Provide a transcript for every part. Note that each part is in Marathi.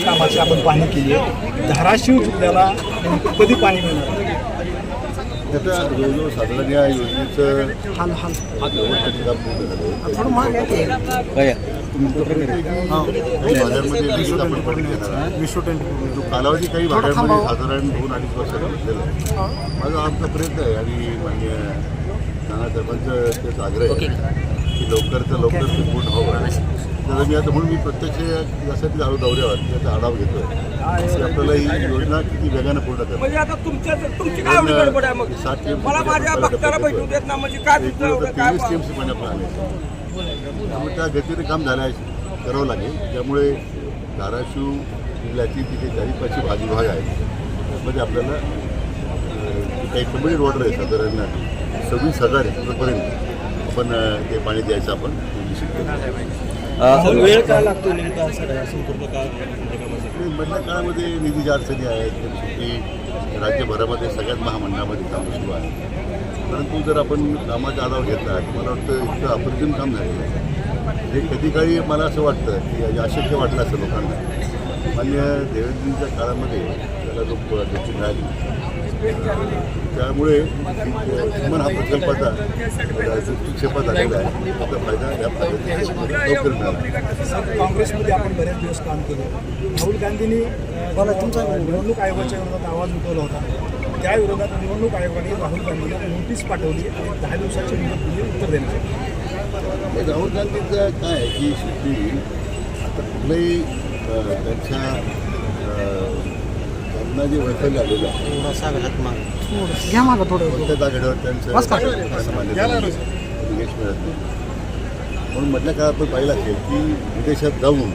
कामाची आपण पाहणी केली आहे. धाराशिव जिल्ह्याला कधी पाणी मिळणार? त्याचा जवळजवळ साधारण या योजनेचं हाल हाल. काम पूर्ण झालं थोडं वीस आपण पाणी तो कालावधी काही भागांमध्ये साधारण दोन अडीच वर्षाचा घेतलेला आहे माझा आमचा प्रयत्न आहे आणि मान्य नाना साहेबांचं त्याचा आग्रह आहे की लवकरचं लवकर ते पूर्ण व्हावं तर मी आता म्हणून मी प्रत्यक्ष यासाठी आलो दौऱ्यावर त्याचा आढावा घेतो की आपल्याला ही योजना किती वेगानं पूर्ण म्हणजे आता तुमच्या तुमची काय एवढी गडबड आहे मग? सात TMC मला माझ्या आपण भक्ताला प्रकल्प भेटू देत ना म्हणजे काय तेवीस पाणी आले त्या गतीने काम झालं करावं लागेल. त्यामुळे धाराशिव जिल्ह्याची तिथे चारी भाजी विभाग आहे त्यामध्ये आपल्याला काही कमी वॉटर आहे साधारण सव्वीस हजार हेक्टरपर्यंत आपण ते पाणी द्यायचं आपण निश्चित केलं वेळ काय लागतो नेमका संपूर्ण मधल्या काळामध्ये निधीच्या अडचणी आहेत की राज्यभरामध्ये सगळ्याच महामंडळामध्ये कामं सुरू आहे. परंतु जर आपण कामाचा आढावा घेतला तर मला वाटतं इतकं अप्रतिम काम झालेलं आहे हे कधी काळी मला असं वाटतं की अशक्य वाटलं असं लोकांना. मान्य देवेंद्रजींच्या काळामध्ये त्याला जो गती मिळाली त्यामुळे किमान हा प्रकल्पाचा दृष्टिक्षेपात आलेला आहे. त्याचा फायदा या लवकर मिळाला काँग्रेसमध्ये आपण बरेच दिवस काम केलं. राहुल गांधींनी मला तुमचा निवडणूक आयोगाच्या विरोधात आवाज उठवला होता. त्या विरोधात निवडणूक आयोगाने राहुल गांधीला नोटीस पाठवली आणि दहा दिवसाची मुदत दिली उत्तर देण्यासाठी राहुल गांधीचं काय आहे की शेवटी आता कुठलंही त्यांच्या त्यांना जे वैफल्य आलेलं आहे. घ्या मागं थोडं. कोणत्या जागेवर त्यांचं असं मान्यता नाही. यश मिळत नाही. म्हणून मधल्या काळात आपण पाहिलं असेल की विदेशात जाऊन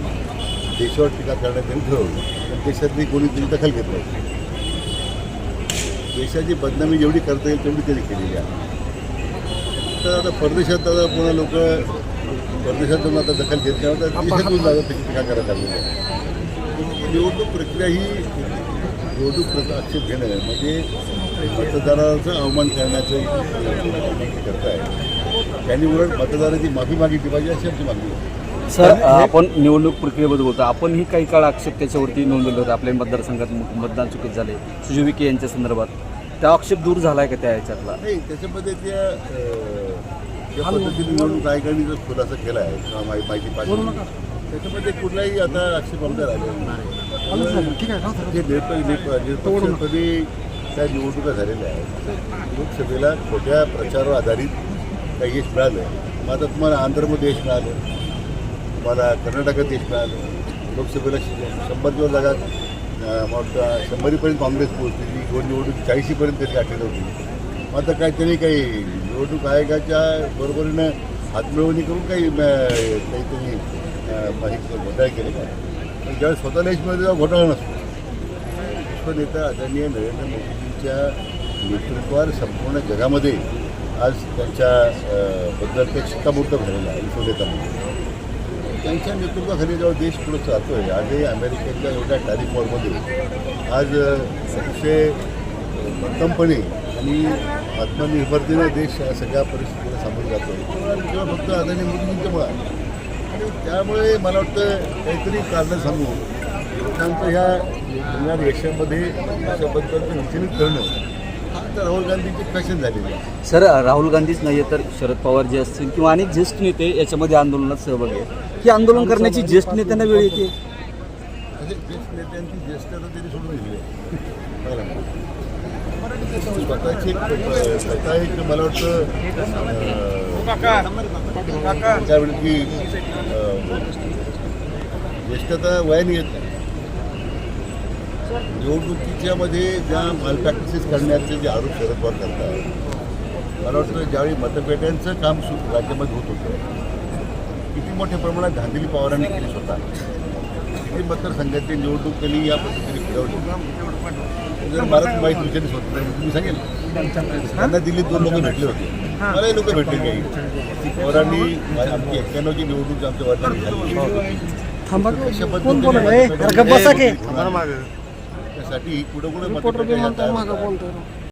देशावर टीका करण्यात त्यांनी ठरवलं. पण देशातली कोणी त्याची दखल घेत नाही. देशाची बदनामी जेवढी करता येईल तेवढी त्यांनी केलेली आहे. तर आता परदेशात आता पुन्हा लोक परदेशात जाऊन आता दखल घेत नाही. आता देशातून जागा त्याची टीका करायला लागलेली आहे. निवडणूक प्रक्रिया ही निवडणूक आक्षेप घेणं म्हणजे मतदाराचा अवमान करण्याचं करत आहे त्यांनी उलट मतदाराची माफी मागितली पाहिजे अशी आमची मागणी आहे. सर आपण निवडणूक प्रक्रियेबद्दल बोलतो आपणही काही काळ आक्षेप त्याच्यावरती नोंदवले होते. आपल्या मतदारसंघात मतदान चुकीत झाले. सुजय विखे यांच्या संदर्भात. त्या आक्षेप दूर झालाय का त्या याच्यातला? नाही त्याच्यामध्ये त्या ज्या पद्धतीने निवडणूक आयोगाने जो खुलासा केला आहे माहिती पाहिजे. त्याच्यामध्ये कुठलाही आता आक्षेप आमचा राहिलेला नाही. जे निरप- निरप- निरपक्षपणे त्या निवडणुका झालेल्या आहेत. लोकसभेला खोट्या प्रचारावर आधारित काही यश मिळालं. मग आता तुम्हाला आंध्रमध्ये यश मिळालं. तुम्हाला कर्नाटकात यश मिळालं. लोकसभेला शंभर दिवस जागा मग शंभरीपर्यंत काँग्रेस पोहोचलेली दोन निवडणूक चाळीसीपर्यंत त्याची अटेंड होती. मग आता काय त्यांनी काही निवडणूक आयोगाच्या बरोबरीनं हातमिळवणी करून काही काही त्यांनी घोटाळे केले का पण ज्यावेळेस स्वतःला यश मिळतं तेव्हा घोटाळा नसतो. विश्वनेता आदरणीय नरेंद्र मोदींच्या नेतृत्वावर संपूर्ण जगामध्ये आज त्यांच्या बद्दल ते शिक्कामोर्तब झालेलं आहे विश्वनेता म्हणून. त्यांच्या नेतृत्वाखाली जेव्हा देश पुढे चालतोय आजही अमेरिकेच्या एवढ्या टॅरिफ वॉरमध्ये आज अतिशय भक्कमपणे आणि आत्मनिर्भरतेने देश सगळ्या परिस्थितीला सामोरे जातो तेव्हा फक्त आदरणीय मोदींच्यामुळे आहे. त्यामुळे मला वाटतं काहीतरी कारणं सांगून लोकांचं ह्या यशामध्ये अशाबद्दल विचलित करणं हा तर राहुल गांधीची फॅशन झालेली आहे. सर राहुल गांधीच नाही तर शरद पवार जे असतील किंवा अनेक ज्येष्ठ नेते याच्यामध्ये आंदोलनात सहभागी आहे की आंदोलन करण्याची ज्येष्ठ नेत्यांना वेळ येते? ज्येष्ठ नेत्यांची ज्येष्ठता त्यांनी सोडून दिली? स्वतःची स्वतः एक मला वाटतं अं, काय की ज्येष्ठता वयाने येत नाही. निवडणुकीच्या मध्ये ज्या मालप्रॅक्टिसेस करण्याचे जे आरोप शरद पवार करतात मला वाटतं ज्यावेळी मतपेट्यांचं काम सुरू राज्यामध्ये होत होतं किती मोठ्या प्रमाणात धांदली पवारांनी केली स्वतः. किती मतदारसंघाची निवडणूक त्यांनी या पद्धतीने फिरवली. जर मला माहिती विचारली स्वतः तुम्ही सांगेल त्यांना दिल्लीत दोन लोक भेटले होते. मलाही लोक भेटले काही पवारांनी आमची एक्क्याण्णवची निवडणूक आमच्या की? त्यासाठी कुठं कुठं